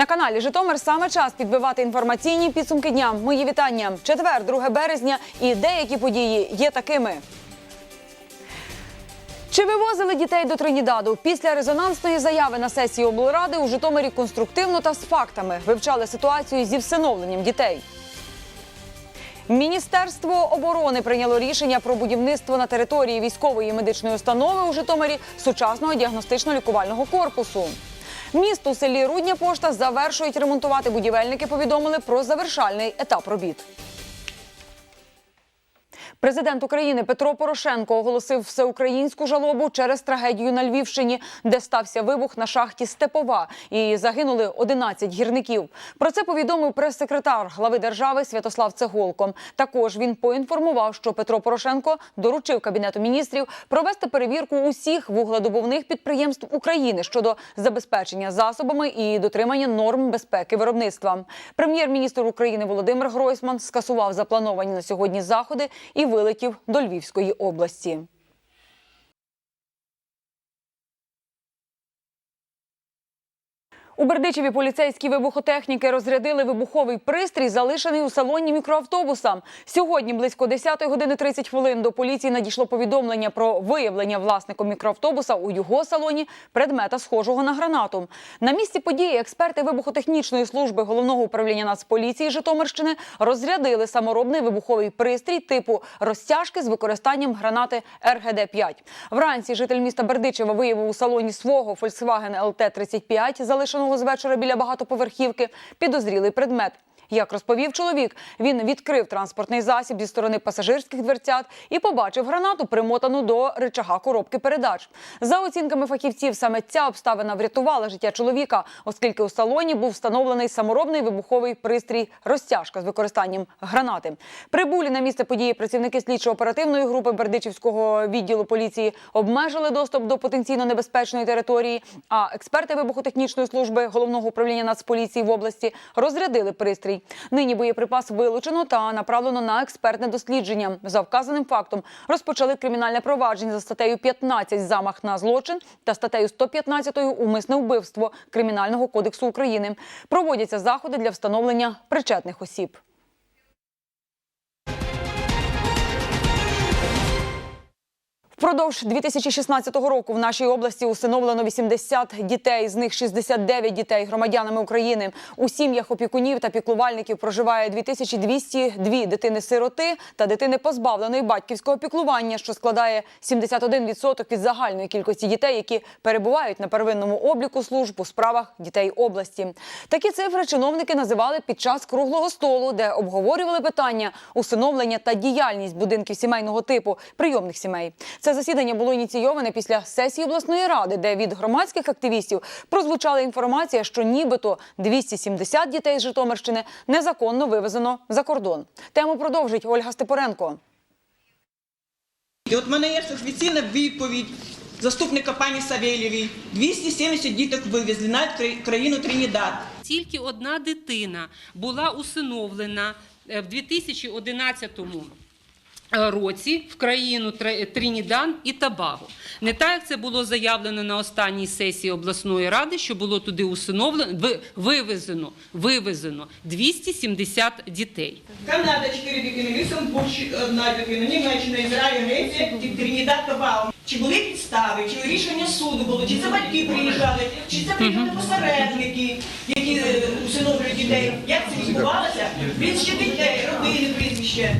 На каналі Житомир саме час підбивати інформаційні підсумки дня. Мої вітання. Четвер, 2 березня, і деякі події є такими. Чи вивозили дітей до Тринідаду? Після резонансної заяви на сесії облради у Житомирі конструктивно та з фактами вивчали ситуацію зі всиновленням дітей. Міністерство оборони прийняло рішення про будівництво на території військової медичної установи у Житомирі сучасного діагностично-лікувального корпусу. Місто у селі Рудня Пошта завершують ремонтувати. Будівельники повідомили про завершальний етап робіт. Президент України Петро Порошенко оголосив всеукраїнську жалобу через трагедію на Львівщині, де стався вибух на шахті Степова і загинули 11 гірників. Про це повідомив прес-секретар глави держави Святослав Цеголко. Також він поінформував, що Петро Порошенко доручив кабінету міністрів провести перевірку усіх вугледобувних підприємств України щодо забезпечення засобами і дотримання норм безпеки виробництва. Прем'єр-міністр України Володимир Гройсман скасував заплановані на сьогодні заходи і вилетів до Львівської області. У Бердичеві поліцейські вибухотехніки розрядили вибуховий пристрій, залишений у салоні мікроавтобуса. Сьогодні близько 10 години 30 хвилин до поліції надійшло повідомлення про виявлення власником мікроавтобуса у його салоні предмета, схожого на гранату. На місці події експерти вибухотехнічної служби головного управління Нацполіції Житомирщини розрядили саморобний вибуховий пристрій типу розтяжки з використанням гранати РГД-5. Вранці житель міста Бердичева виявив у салоні свого Volkswagen LT-35, залишеного з вечора біля багатоповерхівки, підозрілий предмет. Як розповів чоловік, він відкрив транспортний засіб зі сторони пасажирських дверцят і побачив гранату, примотану до ричага коробки передач. За оцінками фахівців, саме ця обставина врятувала життя чоловіка, оскільки у салоні був встановлений саморобний вибуховий пристрій розтяжка з використанням гранати. Прибулі на місце події працівники слідчо-оперативної групи Бердичівського відділу поліції обмежили доступ до потенційно небезпечної території. А експерти вибухотехнічної служби головного управління Нацполіції в області розрядили пристрій. Нині боєприпас вилучено та направлено на експертне дослідження. За вказаним фактом розпочали кримінальне провадження за статтею 15 замах на злочин та статтею 115 умисне вбивство Кримінального кодексу України. Проводяться заходи для встановлення причетних осіб. Впродовж 2016 року в нашій області усиновлено 80 дітей, з них 69 дітей громадянами України. У сім'ях опікунів та піклувальників проживає 2202 дитини-сироти та дитини позбавленої батьківського піклування, що складає 71% від загальної кількості дітей, які перебувають на первинному обліку служб у справах дітей області. Такі цифри чиновники називали під час круглого столу, де обговорювали питання усиновлення та діяльність будинків сімейного типу прийомних сімей. Це засідання було ініційоване після сесії обласної ради, де від громадських активістів прозвучала інформація, що нібито 270 дітей з Житомирщини незаконно вивезено за кордон. Тему продовжить Ольга Степоренко. І от в мене є офіційна відповідь заступника пані Савєлєвій. 270 діток вивезли на кра- країну Тринідад. Тільки одна дитина була усиновлена е, в 2011 році в країну Трінідан і Табаго. Не так, як це було заявлено на останній сесії обласної ради, що було туди усиновлено, ви- вивезено, вивезено 270 дітей. Канада 4 дитини, Люксембург одна дитина, Німеччина, Ізраїль, Греція, і Тобаго. Чи були підстави, чи рішення суду було, чи це батьки приїжджали, чи це приїхали посередники, які е, усиновлюють дітей. Як це відбувалося? Прізвище дітей, родини, прізвище.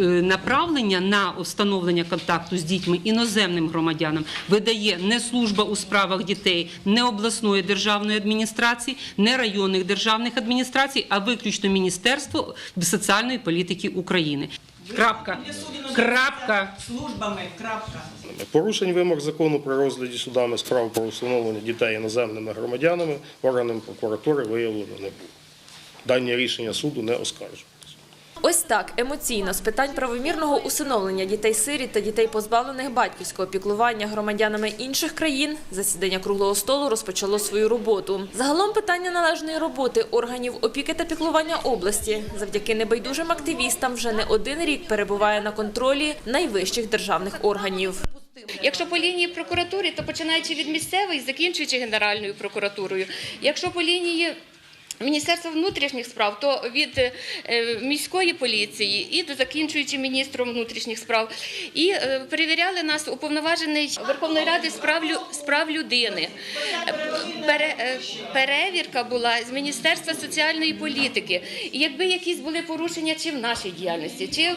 Е, Направлення на встановлення контакту з дітьми іноземним громадянам видає не служба у справах дітей, не обласної державної адміністрації, не районних державних адміністрацій, а виключно Міністерство соціальної політики України. Крапка. Крапка. Службами, крапка. Порушень вимог закону про розгляді судами справ про усиновлення дітей іноземними громадянами органами прокуратури виявлено не було. Дані рішення суду не оскаржувалися. Ось так емоційно з питань правомірного усиновлення дітей-сиріт та дітей, позбавлених батьківського піклування громадянами інших країн, засідання круглого столу розпочало свою роботу. Загалом питання належної роботи органів опіки та піклування області завдяки небайдужим активістам вже не один рік перебуває на контролі найвищих державних органів. Якщо по лінії прокуратури, то починаючи від місцевої, закінчуючи Генеральною прокуратурою. Якщо по лінії Міністерства внутрішніх справ, то від е, міської поліції і до закінчуючи міністром внутрішніх справ. І е, перевіряли нас уповноважений Верховної Ради з прав, лю- з прав людини. Е, Пере, перевірка була з Міністерства соціальної політики. І якби якісь були порушення чи в нашій діяльності, чи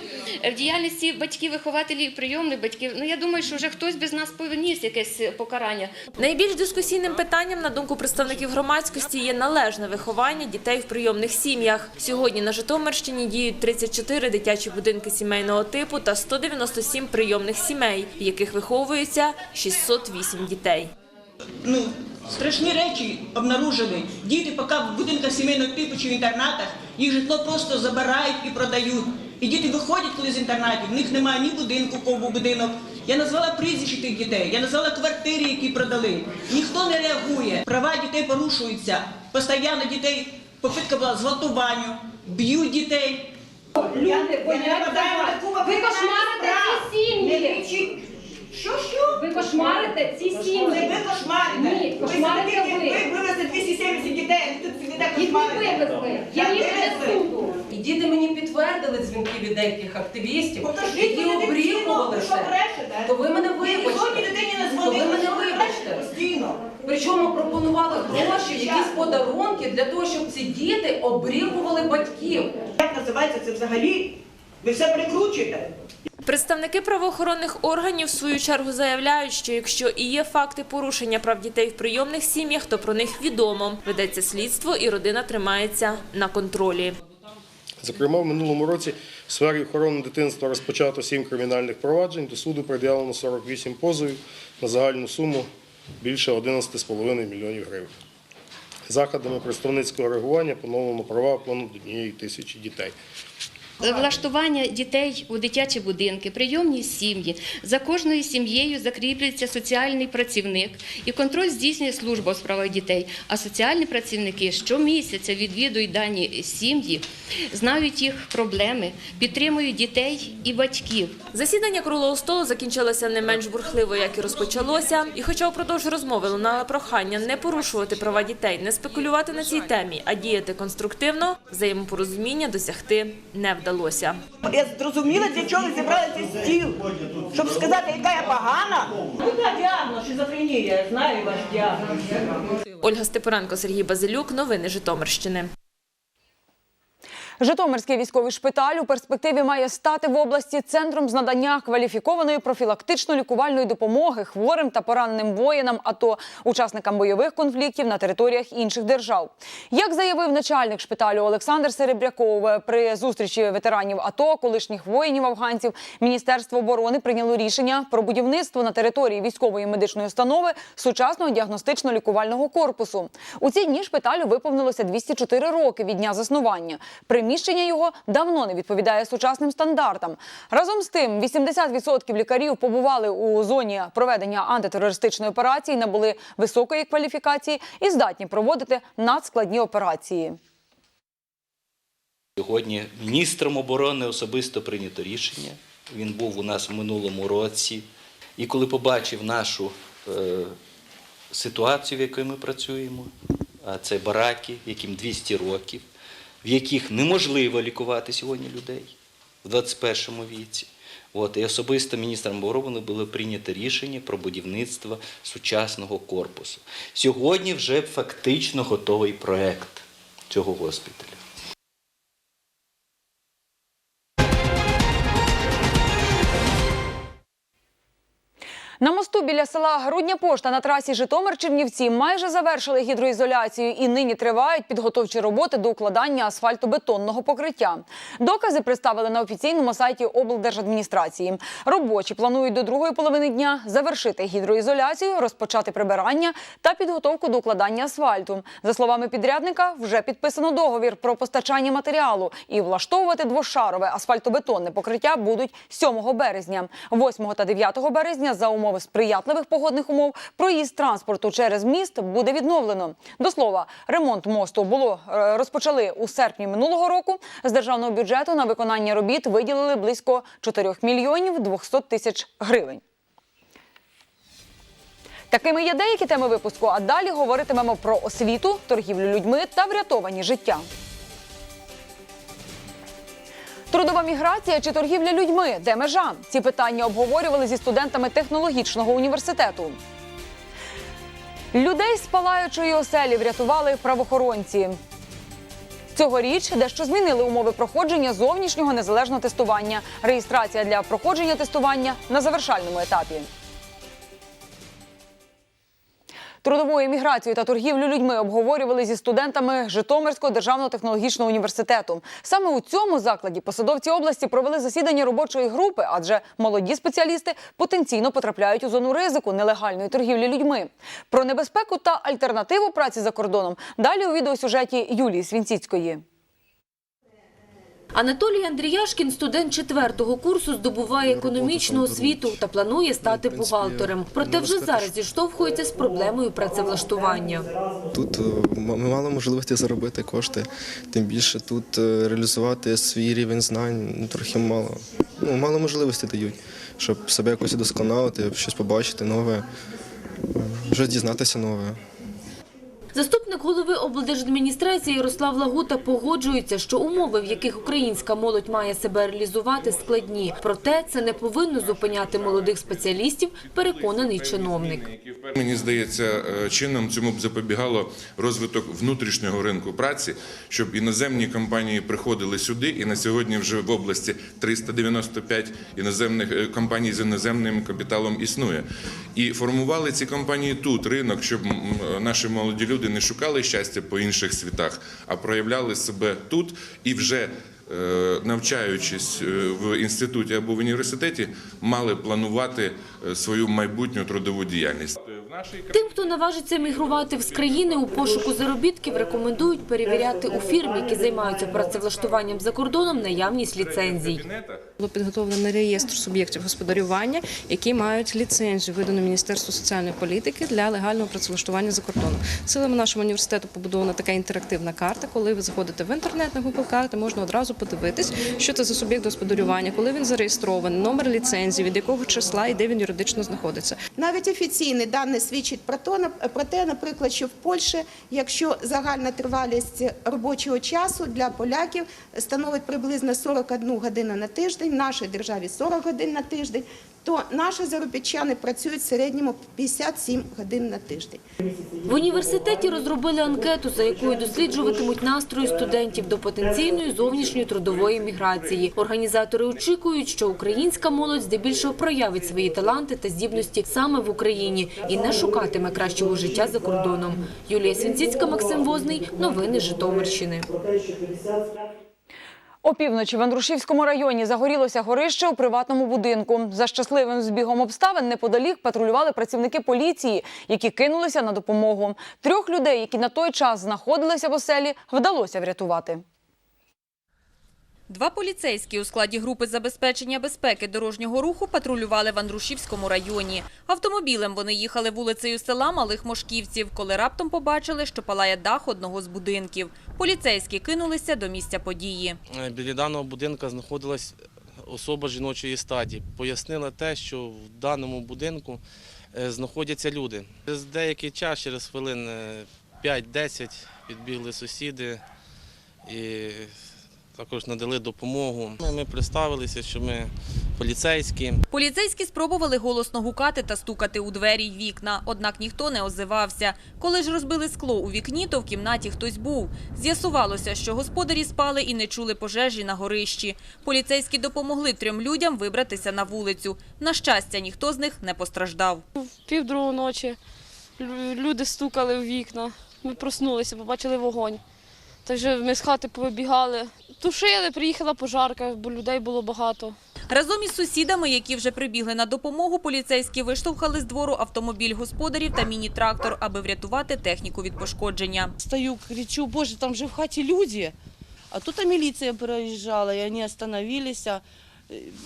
в діяльності батьків-вихователів, прийомних батьків, ну я думаю, що вже хтось без нас поніс якесь покарання. Найбільш дискусійним питанням, на думку представників громадськості, є належне виховання дітей в прийомних сім'ях. Сьогодні на Житомирщині діють 34 дитячі будинки сімейного типу та 197 прийомних сімей, в яких виховується 608 дітей. Ну, страшні речі обнаружили. Діти, поки в будинках сімейного типу чи в інтернатах, їх житло просто забирають і продають. І діти виходять коли з інтернатів, в них немає ні будинку, кого будинок. Я назвала прізвища тих дітей, я назвала квартири, які продали. Ніхто не реагує. Права дітей порушуються. Постійно дітей попитка була зґвалтуванню, б'ють дітей. Люди, ви кошмарите ці сім'ї. Що, що? Ви кошмарите ці Не сім'ї. ви кошмарите. Ні, кошмарите ви. Ви вивезли 270 дітей, тут ніде Їх не кошмарите. вивезли. Є рішення суду. І діти мені підтвердили дзвінки від деяких активістів, Покажіть які мені дитину, що це. брешете? То ви мене Ви жодній вибачте. дитині не То ви мене що ви брешете вибачте. постійно. Причому пропонували гроші, якісь подарунки для того, щоб ці діти обрікували батьків. Як називається це взагалі? Ви все прикручуєте. Представники правоохоронних органів в свою чергу заявляють, що якщо і є факти порушення прав дітей в прийомних сім'ях, то про них відомо. Ведеться слідство і родина тримається на контролі. Зокрема, в минулому році в сфері охорони дитинства розпочато 7 кримінальних проваджень, до суду пред'явлено 48 позовів на загальну суму більше 11,5 мільйонів гривень. Заходами представницького реагування поновлено права понад однієї тисячі дітей. Влаштування дітей у дитячі будинки, прийомні сім'ї. За кожною сім'єю закріплюється соціальний працівник і контроль здійснює служба у справах дітей. А соціальні працівники щомісяця відвідують дані сім'ї, знають їх проблеми, підтримують дітей і батьків. Засідання круглого столу закінчилося не менш бурхливо, як і розпочалося. І хоча упродовж розмови лунали прохання не порушувати права дітей, не спекулювати на цій темі, а діяти конструктивно, взаємопорозуміння досягти не вдалося. Я зрозуміла, для чого зібрали цей стіл. Щоб сказати, яка я погана. Яка діагноз, шизофренія, я знаю ваш діагноз. Ольга Степоренко, Сергій Базилюк. Новини Житомирщини. Житомирський військовий шпиталь у перспективі має стати в області центром з надання кваліфікованої профілактично-лікувальної допомоги хворим та пораненим воїнам, АТО, учасникам бойових конфліктів на територіях інших держав. Як заявив начальник шпиталю Олександр Серебряков при зустрічі ветеранів АТО, колишніх воїнів афганців, Міністерство оборони прийняло рішення про будівництво на території військової медичної установи сучасного діагностично-лікувального корпусу. У ці дні шпиталю виповнилося 204 роки від дня заснування. Приміщення його давно не відповідає сучасним стандартам. Разом з тим, 80% лікарів побували у зоні проведення антитерористичної операції, набули високої кваліфікації і здатні проводити надскладні операції. Сьогодні міністром оборони особисто прийнято рішення. Він був у нас в минулому році. І коли побачив нашу е, ситуацію, в якій ми працюємо, а це бараки, яким 200 років, в яких неможливо лікувати сьогодні людей в 21 віці. От, і особисто міністром оборони було прийнято рішення про будівництво сучасного корпусу. Сьогодні вже фактично готовий проект цього госпіталю. На мосту біля села Грудня Пошта на трасі Житомир-Чернівці майже завершили гідроізоляцію і нині тривають підготовчі роботи до укладання асфальтобетонного покриття. Докази представили на офіційному сайті облдержадміністрації. Робочі планують до другої половини дня завершити гідроізоляцію, розпочати прибирання та підготовку до укладання асфальту. За словами підрядника, вже підписано договір про постачання матеріалу і влаштовувати двошарове асфальтобетонне покриття будуть 7 березня, 8 та 9 березня за умови сприятливих погодних умов проїзд транспорту через міст буде відновлено. До слова, ремонт мосту було е, розпочали у серпні минулого року. З державного бюджету на виконання робіт виділили близько 4 мільйонів 200 тисяч гривень. Такими є деякі теми випуску. А далі говоритимемо про освіту, торгівлю людьми та врятовані життя. Трудова міграція чи торгівля людьми? Де межа? Ці питання обговорювали зі студентами технологічного університету. Людей з палаючої оселі врятували правоохоронці. Цьогоріч дещо змінили умови проходження зовнішнього незалежного тестування. Реєстрація для проходження тестування на завершальному етапі. Трудову еміграцію та торгівлю людьми обговорювали зі студентами Житомирського державного технологічного університету. Саме у цьому закладі посадовці області провели засідання робочої групи, адже молоді спеціалісти потенційно потрапляють у зону ризику нелегальної торгівлі людьми. Про небезпеку та альтернативу праці за кордоном далі у відеосюжеті Юлії Свінціцької. Анатолій Андріяшкін, студент четвертого курсу, здобуває економічну освіту та планує стати бухгалтером. Проте вже зараз зіштовхується з проблемою працевлаштування. Тут е, м- мало можливості заробити кошти, тим більше тут е, реалізувати свій рівень знань ну, трохи мало. Ну, мало можливостей дають, щоб себе якось удосконалити, щось побачити нове, е, щось дізнатися нове. Заступник голови облдержадміністрації Ярослав Лагута погоджується, що умови, в яких українська молодь має себе реалізувати, складні. Проте це не повинно зупиняти молодих спеціалістів, переконаний чиновник. Мені здається, е, чином цьому б запобігало розвиток внутрішнього ринку праці, щоб іноземні компанії приходили сюди, і на сьогодні вже в області 395 іноземних е, компаній з іноземним капіталом існує. І формували ці компанії тут ринок, щоб наші молоді люди не шукали щастя по інших світах, а проявляли себе тут і вже. е, Навчаючись е, в інституті або в університеті, мали планувати е, свою майбутню трудову діяльність. Тим, хто наважиться мігрувати з країни у пошуку заробітків, рекомендують перевіряти у фірм, які займаються працевлаштуванням за кордоном, наявність ліцензій. Було підготовлено реєстр суб'єктів господарювання, які мають ліцензію, видану Міністерству соціальної політики для легального працевлаштування за кордоном. Силами нашого університету побудована така інтерактивна карта. Коли ви заходите в інтернет на Google карти, можна одразу подивитись, що це за суб'єкт господарювання, коли він зареєстрований, номер ліцензії, від якого числа і де він юридично знаходиться. Навіть офіційні дані свідчать про те, про те, наприклад, що в Польщі, якщо загальна тривалість робочого часу для поляків становить приблизно 41 годину на тиждень, в нашій державі 40 годин на тиждень, то наші заробітчани працюють в середньому 57 годин на тиждень. В університеті розробили анкету, за якою досліджуватимуть настрої студентів до потенційної зовнішньої трудової міграції. Організатори очікують, що українська молодь здебільшого проявить свої таланти та здібності саме в Україні і не шукатиме кращого життя за кордоном. Юлія Свінціцька, Максим Возний. Новини Житомирщини. Опівночі в Андрушівському районі загорілося горище у приватному будинку. За щасливим збігом обставин неподалік патрулювали працівники поліції, які кинулися на допомогу. Трьох людей, які на той час знаходилися в оселі, вдалося врятувати. Два поліцейські у складі групи забезпечення безпеки дорожнього руху патрулювали в Андрушівському районі. Автомобілем вони їхали вулицею села Малих Мошківців, коли раптом побачили, що палає дах одного з будинків. Поліцейські кинулися до місця події. Е, Біля даного будинку знаходилась особа жіночої статі. Пояснила те, що в даному будинку е, знаходяться люди. Через деякий час, через хвилин е, 5-10, підбігли сусіди і також надали допомогу. Ми, представилися, що ми поліцейські. Поліцейські спробували голосно гукати та стукати у двері й вікна, однак ніхто не озивався. Коли ж розбили скло у вікні, то в кімнаті хтось був. З'ясувалося, що господарі спали і не чули пожежі на горищі. Поліцейські допомогли трьом людям вибратися на вулицю. На щастя, ніхто з них не постраждав. Пів другої ночі люди стукали в вікна. Ми проснулися, побачили вогонь. Так ми з хати повибігали, тушили, приїхала пожарка, бо людей було багато. Разом із сусідами, які вже прибігли на допомогу, поліцейські виштовхали з двору автомобіль господарів та міні-трактор, аби врятувати техніку від пошкодження. Стою, кричу, боже, там же в хаті люди. А тут а милиция і вони они остановились. а, э,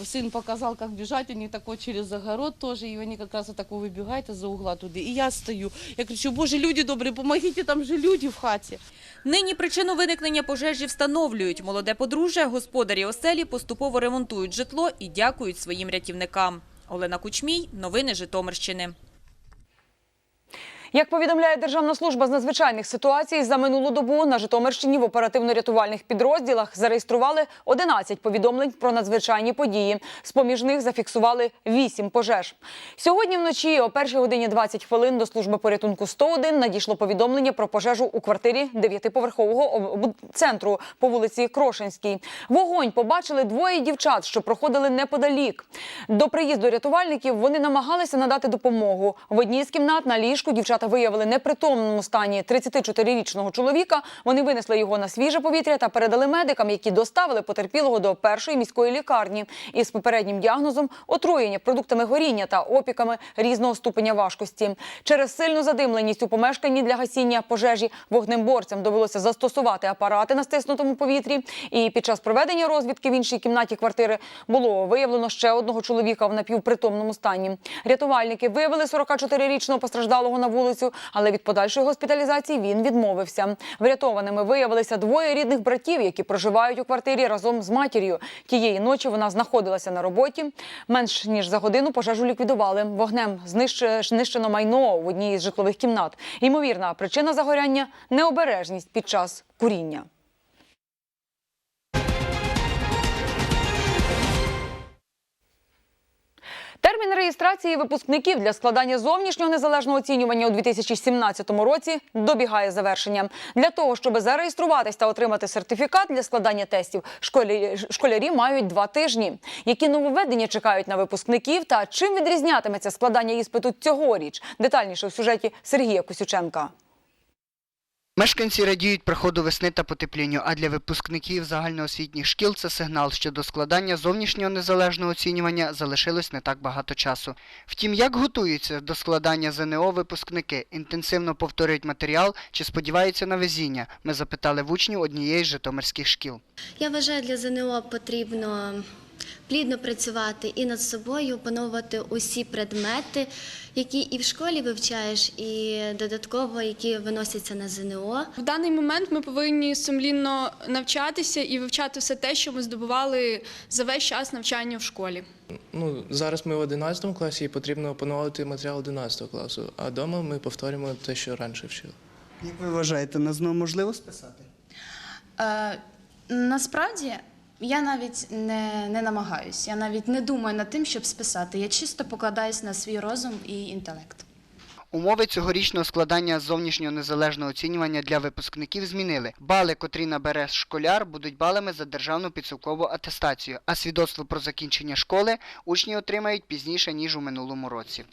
Сын показал, как бежать, они такой через огород тоже, и они как раз вот такой выбегают из-за угла туда. И я стою, я кричу, боже, люди добрые, помогите, там же люди в хате. Нині причину виникнення пожежі встановлюють. Молоде подружжя, господарі оселі поступово ремонтують житло і дякують своїм рятівникам. Олена Кучмій, новини Житомирщини. Як повідомляє Державна служба з надзвичайних ситуацій, за минулу добу на Житомирщині в оперативно-рятувальних підрозділах зареєстрували 11 повідомлень про надзвичайні події. З поміж них зафіксували 8 пожеж. Сьогодні вночі о 1 годині 20 хвилин до служби порятунку 101 надійшло повідомлення про пожежу у квартирі дев'ятиповерхового об- центру по вулиці Крошинській. Вогонь побачили двоє дівчат, що проходили неподалік. До приїзду рятувальників вони намагалися надати допомогу. В одній з кімнат на ліжку дівчата виявили непритомному стані 34-річного чоловіка. Вони винесли його на свіже повітря та передали медикам, які доставили потерпілого до першої міської лікарні із попереднім діагнозом отруєння продуктами горіння та опіками різного ступеня важкості. Через сильну задимленість у помешканні для гасіння пожежі вогнеборцям довелося застосувати апарати на стиснутому повітрі. І під час проведення розвідки в іншій кімнаті квартири було виявлено ще одного чоловіка в напівпритомному стані. Рятувальники виявили 44-річного постраждалого на вулицю, але від подальшої госпіталізації він відмовився. Врятованими виявилися двоє рідних братів, які проживають у квартирі разом з матір'ю. Тієї ночі вона знаходилася на роботі. Менш ніж за годину пожежу ліквідували. Вогнем знищено майно в одній із житлових кімнат. Ймовірна причина загоряння необережність під час куріння. Термін реєстрації випускників для складання зовнішнього незалежного оцінювання у 2017 році добігає завершення. Для того, щоб зареєструватись та отримати сертифікат для складання тестів, школі... школярі мають два тижні. Які нововведення чекають на випускників та чим відрізнятиметься складання іспиту цьогоріч? Детальніше у сюжеті Сергія Косюченка. Мешканці радіють приходу весни та потеплінню, а для випускників загальноосвітніх шкіл це сигнал, що до складання зовнішнього незалежного оцінювання залишилось не так багато часу. Втім, як готуються до складання ЗНО випускники, інтенсивно повторюють матеріал чи сподіваються на везіння? Ми запитали в учнів однієї з житомирських шкіл. Я вважаю, для ЗНО потрібно плідно працювати і над собою, опановувати усі предмети, які і в школі вивчаєш, і додатково, які виносяться на ЗНО. В даний момент ми повинні сумлінно навчатися і вивчати все те, що ми здобували за весь час навчання в школі. Ну, зараз ми в 11 класі і потрібно опановувати матеріал 11 класу, а вдома ми повторюємо те, що раніше вчили. Як ви вважаєте, на ЗНО можливо списати? Е, насправді я навіть не, не намагаюсь, я навіть не думаю над тим, щоб списати. Я чисто покладаюсь на свій розум і інтелект. Умови цьогорічного складання зовнішнього незалежного оцінювання для випускників змінили. Бали, котрі набере школяр, будуть балами за державну підсумкову атестацію, а свідоцтво про закінчення школи учні отримають пізніше, ніж у минулому році.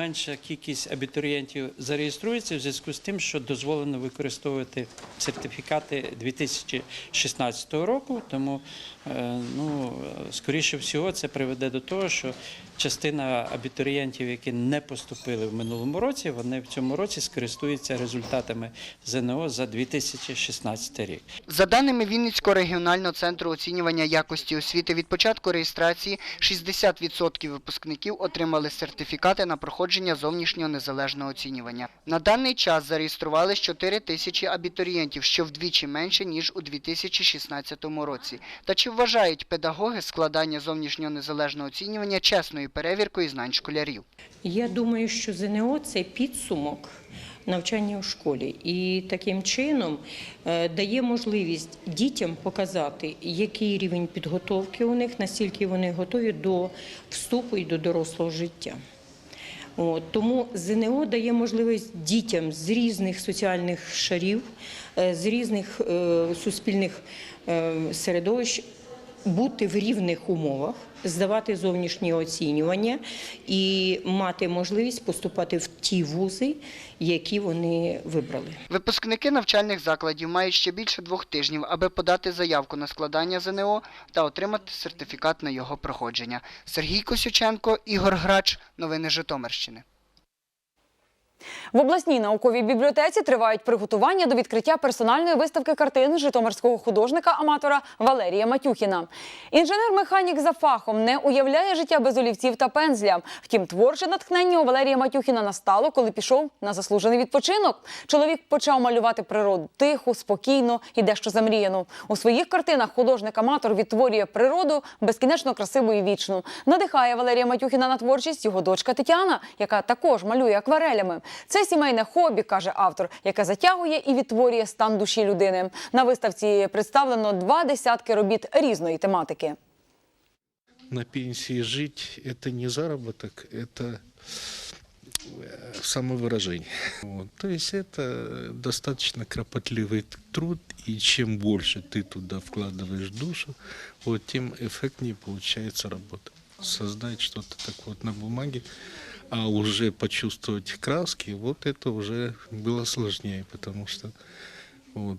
Менша кількість абітурієнтів зареєструється в зв'язку з тим, що дозволено використовувати сертифікати 2016 року. Тому, е, ну, скоріше всього, це приведе до того, що частина абітурієнтів, які не поступили в минулому році, вони в цьому році скористуються результатами ЗНО за 2016 рік. За даними Вінницького регіонального центру оцінювання якості освіти, від початку реєстрації 60% випускників отримали сертифікати на проходження зовнішнього незалежного оцінювання. На даний час зареєстрували 4 тисячі абітурієнтів, що вдвічі менше, ніж у 2016 році. Та чи вважають педагоги складання зовнішнього незалежного оцінювання чесною перевіркою знань школярів? Я думаю, що ЗНО це підсумок навчання у школі, і таким чином е, дає можливість дітям показати, який рівень підготовки у них, наскільки вони готові до вступу і до дорослого життя. От, тому ЗНО дає можливість дітям з різних соціальних шарів, е, з різних е, суспільних е, середовищ бути в рівних умовах, здавати зовнішні оцінювання і мати можливість поступати в ті вузи, які вони вибрали. Випускники навчальних закладів мають ще більше двох тижнів, аби подати заявку на складання ЗНО та отримати сертифікат на його проходження. Сергій Косюченко, Ігор Грач. Новини Житомирщини. В обласній науковій бібліотеці тривають приготування до відкриття персональної виставки картин житомирського художника-аматора Валерія Матюхіна. Інженер-механік за фахом не уявляє життя без олівців та пензля. Втім, творче натхнення у Валерія Матюхіна настало, коли пішов на заслужений відпочинок. Чоловік почав малювати природу тиху, спокійно і дещо замріяну. У своїх картинах художник-аматор відтворює природу безкінечно красиву і вічну. Надихає Валерія Матюхіна на творчість його дочка Тетяна, яка також малює акварелями. Це сімейне хобі, каже автор, яке затягує і відтворює стан душі людини. На виставці представлено два десятки робіт різної тематики. на пенсии жить – это не заработок, это э, самовыражение. Вот. То есть это достаточно кропотливый труд, и чем больше ты туда вкладываешь душу, вот, тем эффектнее получается работа. Создать что-то так вот на бумаге, а уже почувствовать краски, вот это уже было сложнее, потому что вот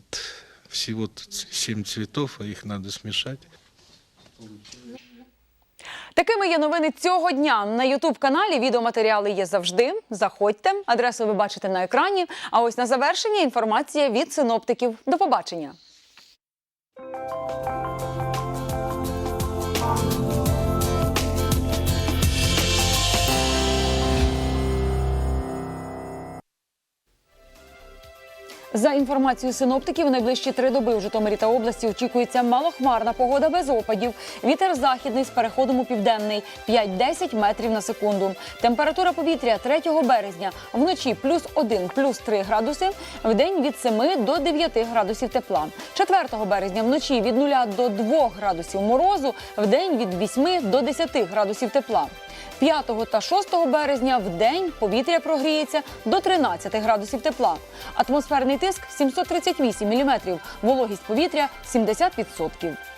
всего семь цветов, а их надо смешать. Такими є новини цього дня. На Ютуб каналі відеоматеріали є завжди. Заходьте, адресу ви бачите на екрані. А ось на завершення інформація від синоптиків. До побачення. За інформацією синоптиків, найближчі три доби у Житомирі та області очікується малохмарна погода без опадів. Вітер західний з переходом у південний 5-10 метрів на секунду. Температура повітря 3 березня вночі плюс 1, плюс 3 градуси, в день від 7 до 9 градусів тепла. 4 березня вночі від 0 до 2 градусів морозу, в день від 8 до 10 градусів тепла. 5 та 6 березня в день повітря прогріється до 13 градусів тепла. Атмосферний тиск 738 міліметрів, вологість повітря 70%.